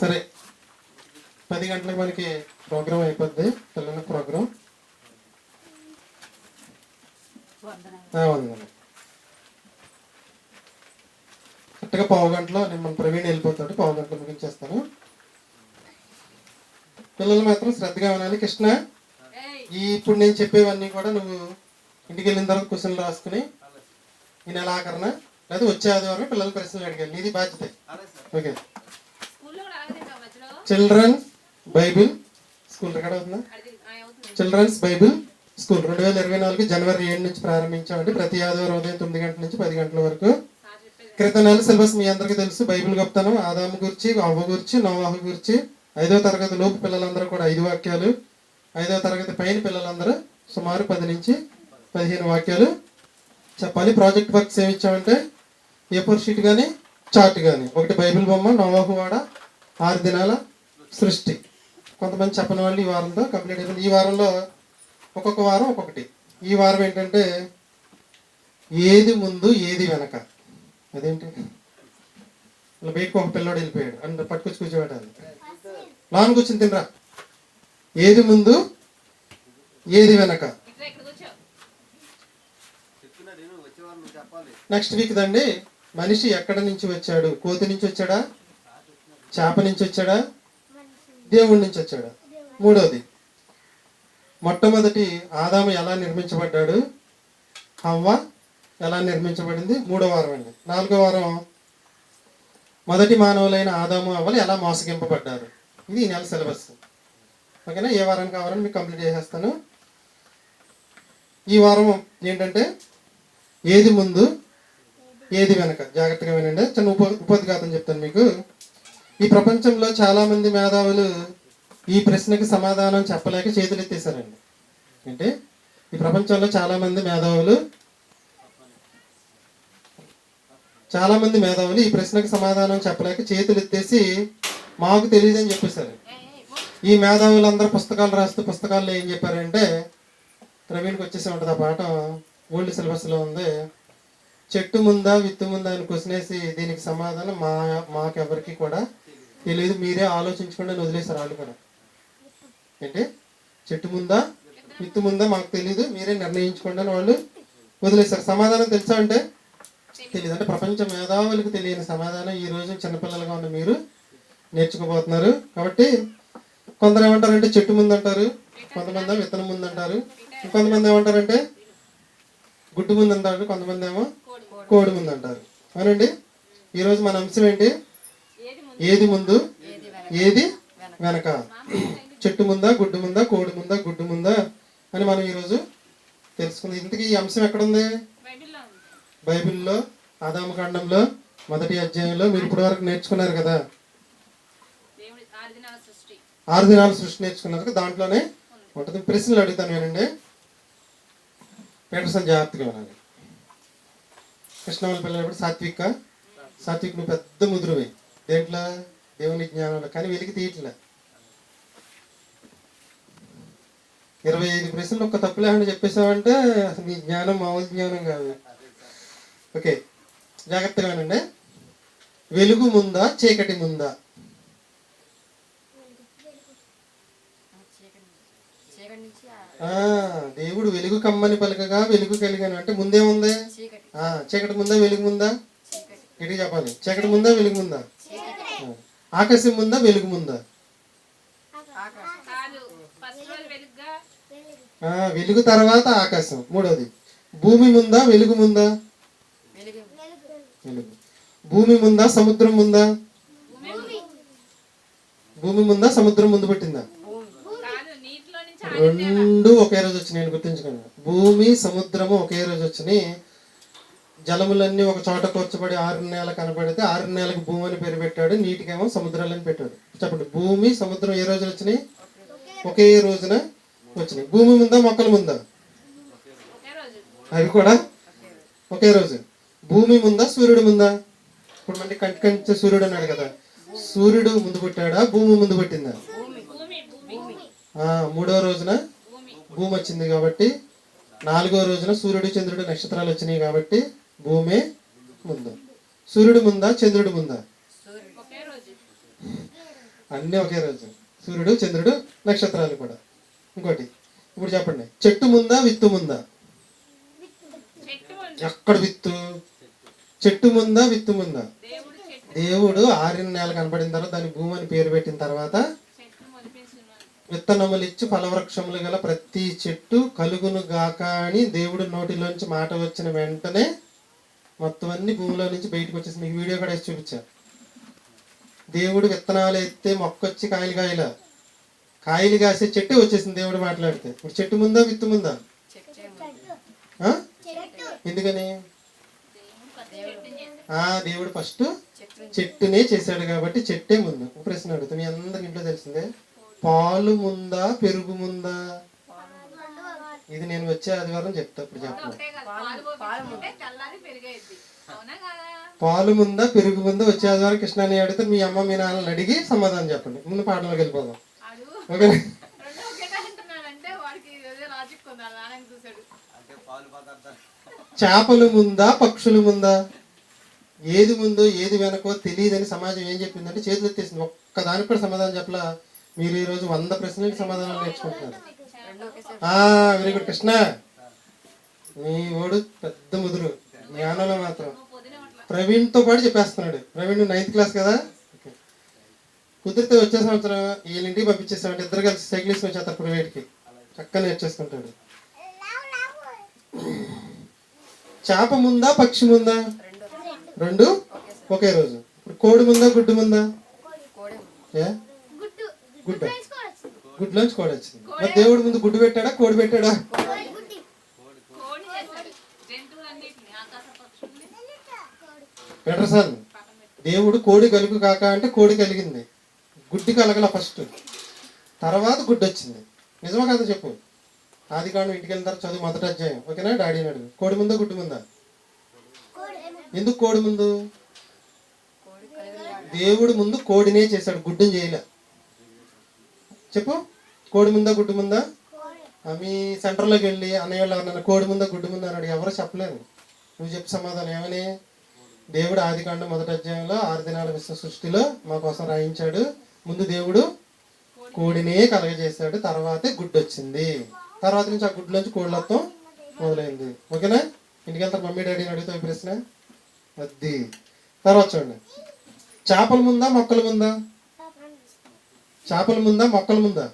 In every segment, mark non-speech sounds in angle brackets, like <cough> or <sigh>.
సరే. పది గంటలకు మనకి ప్రోగ్రామ్ అయిపోద్ది. పిల్లల ప్రోగ్రామ్ వందనాలు కరెక్ట్గా పావు గంటలో నేను మన ప్రవీణ్ వెళ్ళిపోతాడు. పావు గంటలో ముగించేస్తాను. పిల్లలు మాత్రం శ్రద్ధగా వినాలి. కృష్ణ ఈ ఇప్పుడు నేను చెప్పేవన్నీ కూడా నువ్వు ఇంటికి వెళ్ళిన తర్వాత క్వశ్చన్లు రాసుకుని ఈ నెల ఆఖరణ. లేదా వచ్చే ఆదివారం పిల్లల ప్రశ్నలు అడిగాను నీది బాధ్యత. Okay. Children bible school record అవుతుందా? Children's bible school. రెండు వేల ఇరవై నాలుగు జనవరి ఏడు నుంచి ప్రారంభించామండి. ప్రతి ఆదివారం ఉదయం తొమ్మిది గంటల నుంచి పది గంటల వరకు. క్రితం నెల సిలబస్ మీ అందరికీ తెలుసు. బైబిల్ గొప్పతనం ఆదాము గురించి అవ్వ గురించి నోవాహు గురించి ఐదో తరగతి లోపు పిల్లలందరూ కూడా ఐదు వాక్యాలు ఐదో తరగతి పైన పిల్లలందరూ సుమారు పది నుంచి పదిహేను వాక్యాలు చెప్పాలి. ప్రాజెక్ట్ వర్క్స్ ఏమి ఇచ్చామంటే ఏ ఫోర్ షీట్ కానీ చార్ట్ కానీ ఒకటి బైబిల్ బొమ్మ నోవాహు వాడ ఆరు దినాల సృష్టి. కొంతమంది చెప్పని వాళ్ళు ఈ వారంతో కంప్లీట్ అయిపోయింది. ఈ వారంలో ఒక్కొక్క వారం ఒక్కొక్కటి. ఈ వారం ఏంటంటే ఏది ముందు ఏది వెనక. అదేంటి? ఇలా బయటకు ఒక పిల్లోడు వెళ్ళిపోయాడు. అండ్ పట్టుకొచ్చి కూర్చోబెట్టాలి. లాన్ కూర్చుని తినరా? ఏది ముందు ఏది వెనక? నెక్స్ట్ వీక్ దండి మనిషి ఎక్కడి నుంచి వచ్చాడు? కోతి నుంచి వచ్చాడా? చేప నుంచి వచ్చాడా? దేవుడి నుంచి వచ్చాడు. మూడోది మొట్టమొదటి ఆదాము ఎలా నిర్మించబడ్డాడు? హవ్వ ఎలా నిర్మించబడింది? మూడో వారం అండి. నాలుగో వారం మొదటి మానవులైన ఆదాము అవ్వలు ఎలా మోసగింపబడ్డారు? ఇది ఈ నెల సిలబస్. ఓకేనా? ఏ వారం కావాలని మీకు కంప్లీట్ చేసేస్తాను. ఈ వారం ఏంటంటే ఏది ముందు ఏది వెనక? జాగ్రత్తగా వినండి. చిన్న ఉప ఉపద్ఘాతం చెప్తాను మీకు. ఈ ప్రపంచంలో చాలా మంది మేధావులు ఈ ప్రశ్నకి సమాధానం చెప్పలేక చేతులెత్తేశారండి అంటే ఈ ప్రపంచంలో చాలా మంది మేధావులు చాలా మంది మేధావులు ఈ ప్రశ్నకి సమాధానం చెప్పలేక చేతులు ఎత్తేసి మాకు తెలియదని చెప్పేశారు. ఈ మేధావులందరూ పుస్తకాలు రాస్తూ పుస్తకాల్లో ఏం చెప్పారంటే ప్రవీణ్కి వచ్చేసి ఉంటుంది ఆ పాఠం ఓల్డ్ సిలబస్లో ఉంది. చెట్టు ముందా విత్తు ముందా అని క్వశ్చన్ వేసి దీనికి సమాధానం మా మాకెవరికి కూడా తెలియదు మీరే ఆలోచించకుండా వదిలేసారు వాళ్ళు కూడా. ఏంటి? చెట్టు ముందా? విత్తు ముందా? మాకు తెలియదు మీరే నిర్ణయించుకోండి వాళ్ళు వదిలేశారు. సమాధానం తెలుసా అంటే? తెలియదు అంటే ప్రపంచ మేధావులకు తెలియని సమాధానం ఈ రోజు చిన్నపిల్లలుగా ఉన్న మీరు నేర్చుకోబోతున్నారు. కాబట్టి కొందరు ఏమంటారంటే చెట్టు ముందు అంటారు కొంతమంది విత్తనం ముందు అంటారు ఇంకొంతమంది ఏమంటారంటే గుడ్డు ముందు అంటారు కొంతమంది ఏమో కోడి ముందు అంటారు అవునండి ఈరోజు మన అంశం ఏంటి? ఏది ముందు? ఏది వెనక? చెట్టు ముందా గుడ్డు ముందా కోడి ముందా గుడ్డు ముందా అని మనం ఈరోజు తెలుసుకుంది. ఇంతకీ ఈ అంశం ఎక్కడుంది? బైబిల్లో ఉంది. బైబిల్లో ఆదాము కాండంలో మొదటి అధ్యాయంలో మీరు ఇప్పటి వరకు నేర్చుకున్నారు కదా? ఆరు దినాల సృష్టి. నేర్చుకున్నారు కదా? దాంట్లోనే ఉంటుంది. ప్రశ్నలు అడుగుతాను వినండి. పీటర్సన్ జాగ్రత్తగా వినాలి. కృష్ణవాళ్ళ పిల్లలు సాత్విక? సాత్విక్. నువ్వు పెద్ద ముదురువే. దేంట్లో దేవుని జ్ఞానంలో. కానీ వెలికి తీయట్లే. ఇరవై ఐదు ప్రశ్నలు ఒక్క తప్పు లేకుండా చెప్పేసావంటే అసలు నీ జ్ఞానం మామూలు జ్ఞానం కాదు. ఓకే. జాగ్రత్తగా వినండి. వెలుగు ముందా చీకటి ముందా? దేవుడు వెలుగు కమ్మని పలకగా వెలుగు కలిగాను. అంటే చీకటి. ఆ చీకటి ముందా వెలుగు ముందా? ఇటు చెప్పాలి. చీకటి ముందా వెలుగు ముందా. ఆకాశం ముందా వెలుగు ముందా? వెలుగు తర్వాత ఆకాశం. మూడోది భూమి ముందా వెలుగు ముందా? వెలుగు. భూమి ముందా సముద్రం ముందా? భూమి ముందా. సముద్రం ముందు పెట్టిందా? రెండు ఒకే రోజు వచ్చినాయి గుర్తుంచుకోండి భూమి సముద్రము ఒకే రోజు వచ్చినాయి జలములన్నీ ఒక చోట కూర్చబడి ఆరు నెలలు కనబడితే ఆరు నెలలకు భూమి అని పేరు పెట్టాడు. నీటికేమో సముద్రాలని పెట్టాడు. చెప్పండి భూమి సముద్రం ఏ రోజున వచ్చినాయి? ఒకే రోజున వచ్చినాయి. భూమి ముందా మొక్కల ముందా అవి కూడా ఒకే రోజు. భూమి ముందా సూర్యుడు ముందా ఇప్పుడు మళ్ళీ కంటి కంటి సూర్యుడు అన్నాడు కదా. సూర్యుడు ముందు పుట్టాడా భూమి ముందు పుట్టిందా? మూడో రోజున భూమి భూమి వచ్చింది కాబట్టి నాలుగో రోజున సూర్యుడు చంద్రుడు నక్షత్రాలు వచ్చినాయి కాబట్టి భూమి ముందు. సూర్యుడు ముందా చంద్రుడు ముందా? అన్నీ ఒకే రోజు. సూర్యుడు చంద్రుడు నక్షత్రాలు కూడా. ఇంకోటి ఇప్పుడు చెప్పండి. చెట్టు ముందా విత్తు ముందా? ఎక్కడ విత్తు? చెట్టు ముందా విత్తు ముందా? దేవుడు చెట్టు నెల ఆరిన కనపడిన తర్వాత దాని భూమి అని పేరు పెట్టిన తర్వాత విత్తనములు ఇచ్చి ఫలవృక్షములు గల ప్రతి చెట్టు కలుగును గాక అని దేవుడు నోటిలోంచి మాట వచ్చిన వెంటనే మొత్తం అన్ని భూమిలో నుంచి బయటకు వచ్చేసి మీకు వీడియో కూడా వేసి చూపించాను దేవుడు విత్తనాలు ఎత్తే మొక్క వచ్చి కాయలు కాయల? కాయలు కాసే చెట్టు వచ్చేసింది దేవుడు మాట్లాడితే. ఇప్పుడు చెట్టు ముందా విత్తు ముందా? ఆ? ఎందుకని? ఆ దేవుడు ఫస్ట్ చెట్టునే చేశాడు కాబట్టి చెట్టే ముందు. ప్రశ్న అడుగుతా మీ అందరి ఇంట్లో తెలిసిందే? పాలు ముందా పెరుగు ముందా? ఇది నేను వచ్చే ఆదివారం చెప్తా ఇప్పుడు కాదు, పాలు ముందా పెరుగు ముందా వచ్చే ఆదివారం కృష్ణాని అడిగితే మీ అమ్మ మీ నాన్నని అడిగి సమాధానం చెప్పండి. ముందు పాటలోకి వెళ్ళిపోదాం. అడు ఓకే చేపలు ముందా పక్షులు ముందా? ఏది ముందో ఏది వెనకో తెలియదని సమాజం ఏం చెప్పిందంటే చేతులు ఎత్తేసింది. ఒక్క దానికి కూడా సమాధానం చెప్పలా. మీరు ఈ రోజు వంద ప్రశ్నలకి సమాధానాలు నేర్చుకుంటున్నారు. Very good Krishna. మీ ఓడు పెద్ద ముదురు. జ్ఞానంలో మాత్రం. ప్రవీణ్తో పాటు చెప్పేస్తున్నాడు. ప్రవీణ్ నైన్త్ క్లాస్ కదా. కుదిరితే వచ్చే సంవత్సరం వీళ్ళ ఇంటికి పంపించేసామంటే ఇద్దరు కలిసి సైకిల్ వేసుకొని ప్రైవేట్కి. చక్కగా నేర్చేసుకుంటాడు. చేప ముందా పక్షి ముందా? రెండు. ఒకే రోజు. ఇప్పుడు కోడి ముందా గుడ్డు ముందా? గుడ్డ. గుడ్లోంచి కోడి వచ్చింది. మరి దేవుడు ముందు గుడ్డు పెట్టాడా కోడి పెట్టాడా? పెటర్సన్ దేవుడు కోడి కలుగు కాక అంటే కోడి కలిగింది. గుడ్డి కలగల ఫస్ట్. తర్వాత గుడ్డు వచ్చింది. నిజమా కదా చెప్పు? ఆది కాండం ఇంటికి వెళ్ళిన తర్వాత చదువు మొదటి అధ్యాయం. ఓకేనా? డాడీ అడుగు కోడి ముందా గుడ్డు ముందా? ఎందుకు కోడి ముందు? దేవుడు ముందు కోడినే చేశాడు. గుడ్డుని చేయలే. చెప్పు. కోడి ముందా గుడ్డు ముందా? మీ సెంటర్లోకి వెళ్ళి అన్నయ్య వాళ్ళు కోడి ముందా గుడ్డు ముందా అని ఎవరు చెప్పలేదు. నువ్వు చెప్పు సమాధానం ఏమని? దేవుడు ఆదికాండం మొదటి అధ్యాయంలో ఆరు దినాల విశ్వ సృష్టిలో మా కోసం రాయించాడు. ముందు దేవుడు కోడినే కలగజేశాడు తర్వాతే గుడ్డు వచ్చింది. తర్వాత నుంచి ఆ గుడ్లోంచి కోళ్ళత్వం మొదలైంది. ఓకేనా? ఇంటికి వెళ్తారు మమ్మీ డాడీని అడుగుతావు ప్రశ్న? అది తర్వాత చూడండి. చేపల ముందా మొక్కల ముందా? చేపల ముందా మొక్కల ముందా?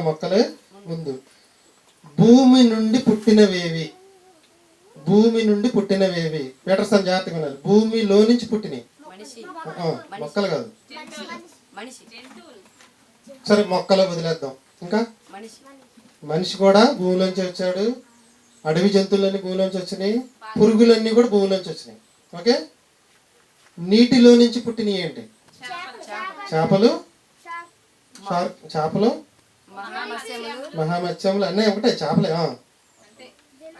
మొక్కల ముందు. భూమి నుండి పుట్టినవేవి? భూమి నుండి పుట్టినవేవి? పెటర్సన్ జాగ్రత్తగా ఉన్నారు భూమిలో నుంచి పుట్టినవి. ఆ, మొక్కలు కాదు. సరే మొక్కలు వదిలేద్దాం. ఇంకా? మనిషి. కూడా భూమిలోంచి వచ్చాడు. అడవి జంతువులన్నీ భూమిలోంచి వచ్చినాయి. పురుగులన్నీ కూడా భూమిలోంచి వచ్చినాయి. ఓకే? నీటిలో నుంచి పుట్టినవి ఏంటి? చేపలు. చేపలు? మహామత్స్యములు. అన్నీ ఒకటే చేపలే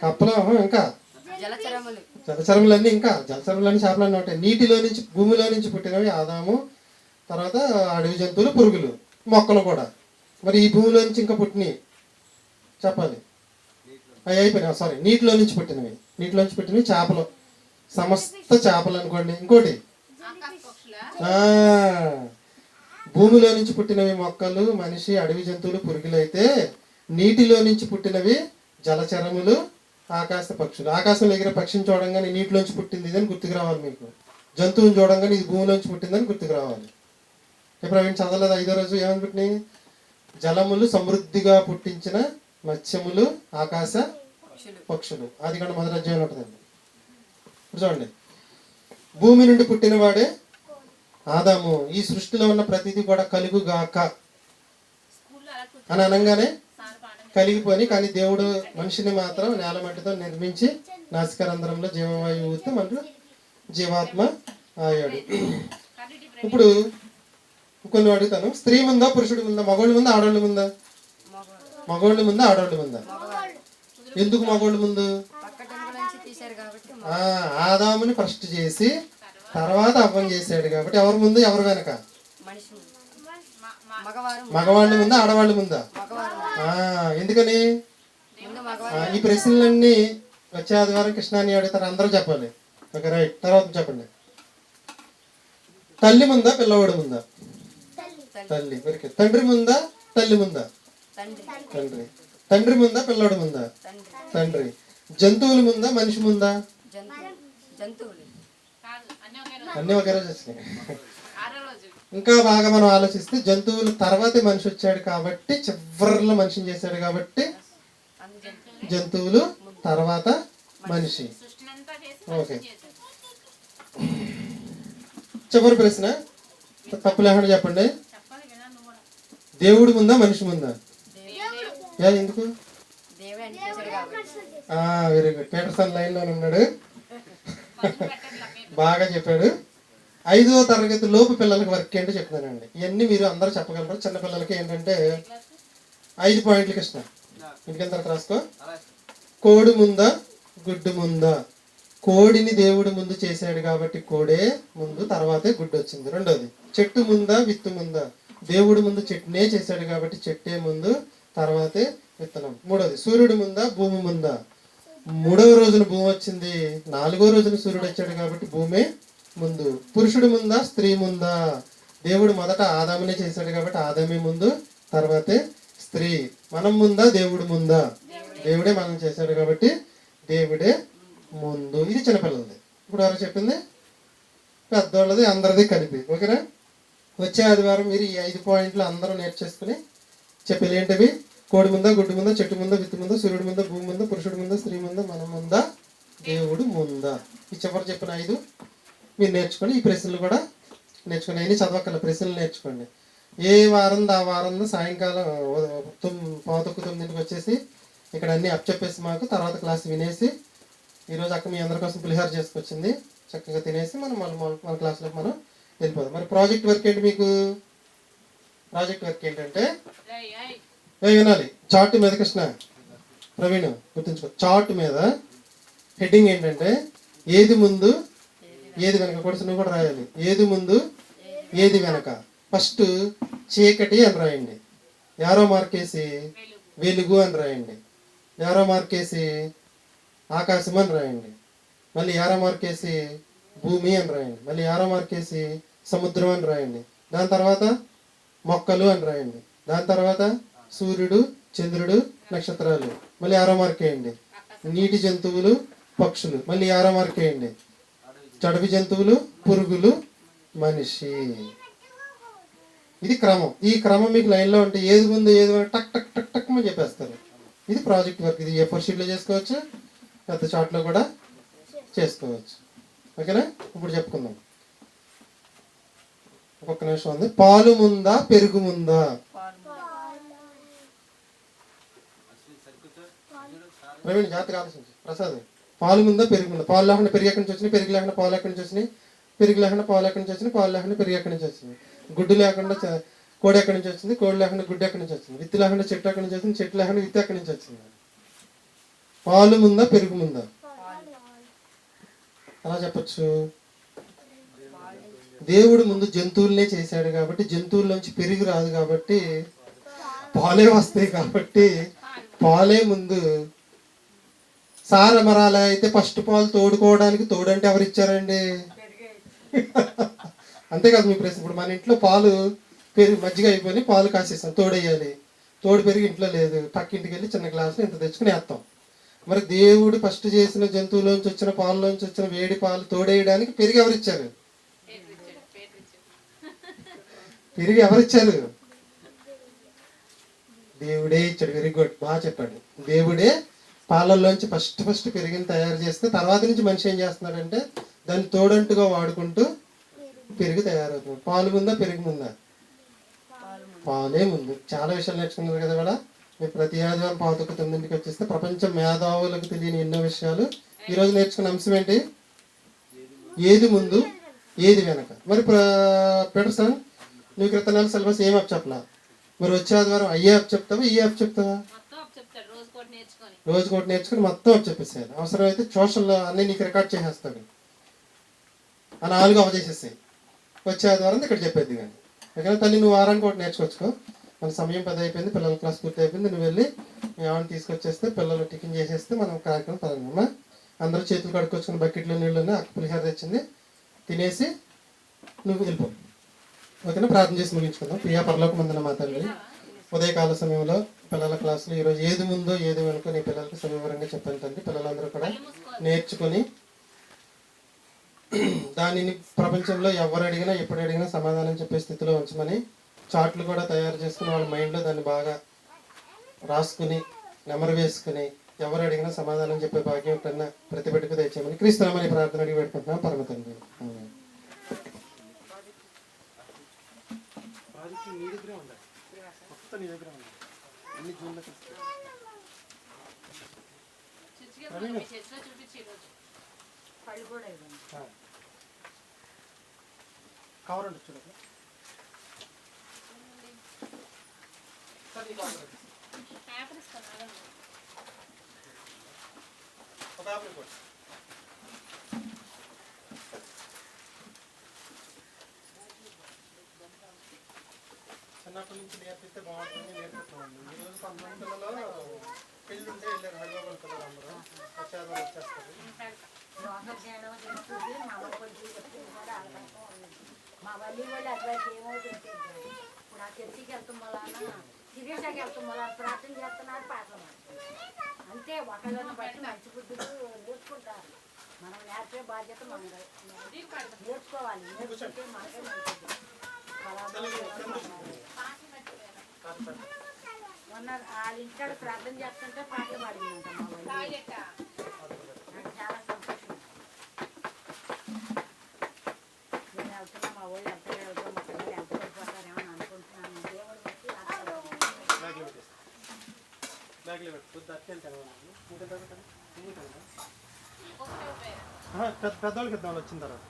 కప్పలు ఇంకా? జలచరములు. జలచరములన్నీ ఇంకా? జలచరములన్నీ చేపలన్నీ ఉంటాయి. నీటిలో నుంచి భూమిలో నుంచి పుట్టినవి ఆదాము తర్వాత అడవి జంతువులు పురుగులు మొక్కలు కూడా. మరి ఈ భూమిలో నుంచి ఇంకా పుట్టినవి? చెప్పాలి. అవి అయిపోయినాయి సారీ నీటిలో నుంచి పుట్టినవి. నీటిలో నుంచి పుట్టినవి చేపలు. సమస్త చేపలు అనుకోండి. ఇంకోటి? భూమిలో నుంచి పుట్టినవి మొక్కలు మనిషి అడవి జంతువులు పురుగులు అయితే నీటిలో నుంచి పుట్టినవి జలచరములు ఆకాశ పక్షులు. ఆకాశంలో ఎగిరే పక్షిని చూడంగానే నీటిలోంచి పుట్టింది ఇది అని గుర్తుకు రావాలి మీకు. జంతువుని చూడంగానే ఇది భూమిలోంచి పుట్టిందని గుర్తుకు రావాలి. ఇప్పుడు అవి చదవలేదు ఐదో రోజు? ఏమని పుట్టినాయి జలములు సమృద్ధిగా పుట్టించిన మత్స్యములు ఆకాశ పక్షులు. అది కూడా మొదటి అధ్యాయంలో ఉంటుందండి. చూడండి. భూమి నుండి పుట్టినవాడే ఆదాము ఈ సృష్టిలో ఉన్న ప్రతిదీ కూడా కలుగుగాక. అని అనగానే కలిగిపోని కానీ దేవుడు మనిషిని మాత్రం నేల మట్టితో నిర్మించి నాసికరంధ్రంలో జీవవాయువు ఊతే మనకు జీవాత్మ అయ్యాడు ఇప్పుడు కొన్ని అడుగుతాను. స్త్రీ ముందా పురుషుడు ముందా? మగోళ్ళు ముందా ఆడవాళ్ళు ముందా? మగోళ్ళు ముందా ఆడవాళ్ళు ముందా? ఎందుకు మగోళ్ళు ముందు? ఆదాముని ఫస్ట్ చేసి తర్వాత అవ్వం చేశాడు కాబట్టి ఎవరు ముందు ఎవరు వెనక? మగవాళ్ళు ముందా ఆడవాళ్ళు ముందా? ఎందుకని? ఈ ప్రశ్నలన్నీ వచ్చే ఆదివారం కృష్ణాని అడుగుతారు అందరూ చెప్పాలి. Okay right. తర్వాత చెప్పండి. తల్లి ముందా పిల్లవాడు ముందా? తల్లి. గుడ్ తండ్రి ముందా తల్లి ముందా? తండ్రి. తండ్రి. ముందా పిల్లోడు ముందా? తండ్రి. జంతువుల ముందా మనిషి ముందా? జంతువు జంతువులు. అన్నీ ఒకే రోజు వచ్చినాయి ఇంకా బాగా మనం ఆలోచిస్తే జంతువుల తర్వాతే మనిషి వచ్చాడు కాబట్టి చివరిలో మనిషిని చేశాడు కాబట్టి జంతువులు తర్వాత మనిషి. ఓకే. చివరి ప్రశ్న. తప్పు లేకుండా చెప్పండి. దేవుడు ముందా మనిషి ముందా? ఎందుకు? Very good. పీటర్సన్ లైన్లో ఉన్నాడు బాగా చెప్పాడు. ఐదో తరగతి లోపు పిల్లలకి వర్క్ ఏంటో చెప్తున్నానండి. ఇవన్నీ మీరు అందరూ చెప్పగలరు? చిన్నపిల్లలకి ఏంటంటే ఐదు పాయింట్లకి ఇష్టం ఇంటికి తర్వాత రాసుకో. కోడి ముందా గుడ్డు ముందా? కోడిని దేవుడు ముందు చేశాడు కాబట్టి కోడే ముందు తర్వాతే గుడ్డు వచ్చింది. రెండోది చెట్టు ముందా విత్తు ముందా? దేవుడు ముందు చెట్టునే చేశాడు కాబట్టి చెట్టే ముందు తర్వాతే విత్తనం. మూడోది సూర్యుడు ముందా భూమి ముందా? మూడవ రోజున భూమి వచ్చింది నాలుగో రోజున సూర్యుడు వచ్చాడు కాబట్టి భూమే ముందు. పురుషుడు ముందా స్త్రీ ముందా? దేవుడు మొదట ఆదామునే చేశాడు కాబట్టి ఆదామే ముందు తర్వాతే స్త్రీ. మనం ముందా దేవుడు ముందా? దేవుడే మనం చేశాడు కాబట్టి దేవుడే ముందు. ఇది చిన్నపిల్లలది. ఇప్పుడు ఎవరు చెప్పింది? పెద్దవాళ్ళది అందరిది కలిపి. ఓకేనా? వచ్చే ఆదివారం మీరు ఈ ఐదు పాయింట్లు అందరూ నేర్చేసుకుని చెప్పేది ఏంటవి? కోడి ముందా గుడ్డు ముందా చెట్టు ముందా విత్తు ముందా సూర్యుడు ముందా భూమి ముందా పురుషుడు ముందా స్త్రీ ముందా మనం ముందా దేవుడు ముందా. ఈ చివరి చెప్పిన ఐదు మీరు నేర్చుకొని ఈ ప్రశ్నలు కూడా నేర్చుకోండి. అన్ని చదవక్కల ప్రశ్నలు నేర్చుకోండి. ఏ వారం ఆ వారం సాయంకాలం తొమ్- పావుతొక్కు తొమ్మిదింటికి వచ్చేసి ఇక్కడ అన్ని అప్పచెప్పేసి మాకు తర్వాత క్లాస్ వినేసి ఈరోజు అక్క మీ అందరి కోసం పులిహార చేసుకొచ్చింది. చక్కగా తినేసి మనం మన మన- క్లాస్లోకి మనం వెళ్ళిపోదాం. మరి ప్రాజెక్ట్ వర్క్ ఏంటి మీకు? ప్రాజెక్ట్ వర్క్ ఏంటంటే ఏ వినాలి. చార్ట్ మీద కృష్ణ. ప్రవీణ్ గుర్తుంచుకో. చార్ట్ మీద హెడ్డింగ్ ఏంటంటే ఏది ముందు ఏది వెనక. కూడా నువ్వు కూడా రాయాలి. ఏది ముందు ఏది వెనక. ఫస్ట్ చీకటి అని రాయండి. యారో మార్కేసి వెలుగు అని రాయండి. యారో మార్కేసి ఆకాశం అని రాయండి. మళ్ళీ యారో మార్కేసి భూమి అని రాయండి. మళ్ళీ యారో మార్కేసి సముద్రం అని రాయండి. దాని తర్వాత మొక్కలు అని రాయండి. దాని తర్వాత సూర్యుడు చంద్రుడు నక్షత్రాలు. మళ్ళీ ఆరో మార్క్ వేయండి. నీటి జంతువులు పక్షులు. మళ్ళీ ఆరో మార్క్ వేయండి. చడవి జంతువులు పురుగులు మనిషి. ఇది క్రమం. ఈ క్రమం మీకు లైన్లో ఉంటే ఏది ముందు ఏది టక్ టక్ టక్ టక్ అని చెప్పేస్తారు. ఇది ప్రాజెక్ట్ వర్క్. ఇది ఏ ఫోర్ షీట్లో చేసుకోవచ్చు. పెద్ద చాట్లో కూడా చేసుకోవచ్చు. ఓకేనా? ఇప్పుడు చెప్పుకుందాం. ఒక్క నిమిషం ఉంది. పాలు ముందా పెరుగు ముందా? ప్రవీణ్ జాగ్రత్తగా ఆలోచించి. ప్రసాద్. పాలు ముందా పెరుగు ఉందా పాలు లేకుండా పెరుగు ఎక్కడి నుంచి వచ్చినాయి? పెరుగు లేకుండా పాలు ఎక్కడి నుంచి వచ్చినాయి? పెరుగు లేకుండా పాలు ఎక్కడి నుంచి వచ్చినాయి? పాలు లేకుండా పెరుగు ఎక్కడి నుంచి వచ్చింది గుడ్డు లేకుండా కోడి ఎక్కడి నుంచి వచ్చింది? కోడి లేకుండా గుడ్డు ఎక్కడి నుంచి వచ్చింది? విత్తు లేకుండా చెట్టు ఎక్కడి నుంచి వచ్చింది? చెట్టు లేకుండా విత్తు ఎక్కడి నుంచి వచ్చింది? పాలు ముందా పెరుగు ముందా? అలా చెప్పొచ్చు. దేవుడు ముందు జంతువులనే చేశాడు కాబట్టి జంతువుల నుంచి పెరుగు రాదు కాబట్టి పాలే వస్తాయి కాబట్టి పాలే ముందు సారమరాల అయితే ఫస్ట్ పాలు తోడుకోవడానికి తోడంటే ఎవరు ఇచ్చారండి <laughs> అంతే కదా మీ ప్రశ్న ఇప్పుడు మన ఇంట్లో పాలు పెరుగు మజ్జిగ అయిపోయి పాలు కాసేస్తాం తోడేయాలి. తోడు పెరిగి ఇంట్లో లేదు. పక్కింటికి వెళ్ళి చిన్న గ్లాసులో ఇంత తెచ్చుకుని వేస్తాం. మరి దేవుడు ఫస్ట్ చేసిన జంతువులోంచి వచ్చిన పాలలోంచి వచ్చిన వేడి పాలు తోడేయడానికి పెరుగు ఎవరిచ్చారు? పెరుగు ఎవరిచ్చారు? దేవుడే ఇచ్చాడు. వెరీ గుడ్ బాగా చెప్పాడు. దేవుడే పాలల్లోంచి ఫస్ట్ ఫస్ట్ పెరిగిన తయారు చేస్తే తర్వాత నుంచి మనిషి ఏం చేస్తున్నాడంటే దాన్ని తోడంటుగా వాడుకుంటూ పెరుగు తయారవుతుంది పాలు ముందా పెరుగు ముందా పాలే ముందు చాలా విషయాలు నేర్చుకున్నారు కదా కూడా మీరు ప్రతి ఆదివారం పాతకు తొమ్మిదింటికి వచ్చేస్తే ప్రపంచ మేధావులకు తెలియని ఎన్నో విషయాలు. ఈరోజు నేర్చుకున్న అంశం ఏంటి? ఏది ముందు ఏది వెనక. మరి ప్ర- పీటర్సన్ నువ్వు క్రితం సిలబస్ ఏం అప్ చెప్పలా? మరి వచ్చే ఆదివారం అయ్యే యాప్ చెప్తావా ఈ అప్ చెప్తావా మొత్తం అప్పు చెప్తాడు రోజు కూడా నేర్చుకొని రోజు ఒకటి నేర్చుకుని మొత్తం వచ్చేసేయాలి అవసరమైతే సోషల్ అన్నీ నీకు రికార్డ్ చేసేస్తాడు. ఆ నాలుగు అవ చేసేసాయి వచ్చే ఆదివారం ఇక్కడ చెప్పేది కానీ. ఎక్కడ తల్లి నువ్వు వారానికి ఒకటి నేర్చుకోవచ్చుకో మన సమయం పది అయిపోయింది పిల్లల క్లాస్ పూర్తి అయిపోయింది. నువ్వు వెళ్ళి ఏమైనా తీసుకొచ్చేస్తే పిల్లలు టిఫిన్ చేసేస్తే మనం కార్యక్రమం పదమ్మా అందరూ చేతులు కడుక్కొచ్చుకుని బకెట్లో నీళ్ళు అక్క పులిహార తెచ్చింది. తినేసి నువ్వు వెళ్ళిపో. ఓకేనా? ప్రార్థన చేసి ముగించుకుందాం. ప్రియా పరలోక ముందున మా తండ్రి ఉదయకాల సమయంలో పిల్లల క్లాసులు ఈరోజు ఏది ముందో ఏది వెనుక నీ పిల్లలకి సవివరంగా చెప్పాను తండ్రి. పిల్లలందరూ కూడా నేర్చుకొని దానిని ప్రపంచంలో ఎవరు అడిగినా ఎప్పుడు అడిగినా సమాధానం చెప్పే స్థితిలో ఉంచమని చార్ట్లు కూడా తయారు చేసుకుని వాళ్ళ మైండ్లో దాన్ని బాగా రాసుకుని నెమరు వేసుకుని ఎవరు అడిగినా సమాధానం చెప్పే భాగ్యం కన్నా ప్రతి బిడ్డకు తెచ్చామని క్రీస్తునామని ప్రార్థన అడిగి పెట్టుకుంటున్నాం. పరమ తండ్రి. మొత్తం నీ దగ్గరే ఉండాలి అన్ని జూన్లో చర్చికి వెళ్తున్నాం. మీ చర్చిలో చూపించి ఈరోజు పళ్ళు కూడా ఇవ్వండి కవర్ ఉంటుంది చూడండి పేపర్ ఇస్తాను ఆగండి. ఒక ఆపిల్ కొట్టు. చిన్నప్పటి నుంచి నేర్పిస్తే బాగుంటుంది నేర్పిస్తామండి ఈ రోజు కొంతమంది పిల్లలు పెళ్ళి ఉంటే వెళ్ళారు హైదరాబాద్ పిల్లలు అందరూ. వచ్చారు వచ్చేస్తారు మా వల్లి వాళ్ళు అడ్వైస్ ఏమో తెలిసేది ఇప్పుడు ఆ చర్చికి వెళ్తాం వలన సిరీసాకి వెళ్తాం వల్ల ప్రార్థన చేస్తున్నారు పాటలు అంతే ఒకళ్ళని బట్టి మంచి బుద్ధులు నేర్చుకుంటారు. మనం నేర్పే బాధ్యత మనం నేర్చుకోవాలి నేర్చుకుంటే మనకే మంచిది. మొన్న వాళ్ళ ఇంటికాడ ప్రార్థన చేస్తుంటే పాటలు పాడిందంట మా నాకు చాలా సంతోషం నేను వెళ్తున్నా మా వాళ్ళు ఎంత వెళ్తాం మా పిల్లలు ఎంత వెళ్ళిపోతారేమో అని అనుకుంటున్నాను దేవుడు పెద్దవాళ్ళకి ఇద్దాం వచ్చిన తర్వాత.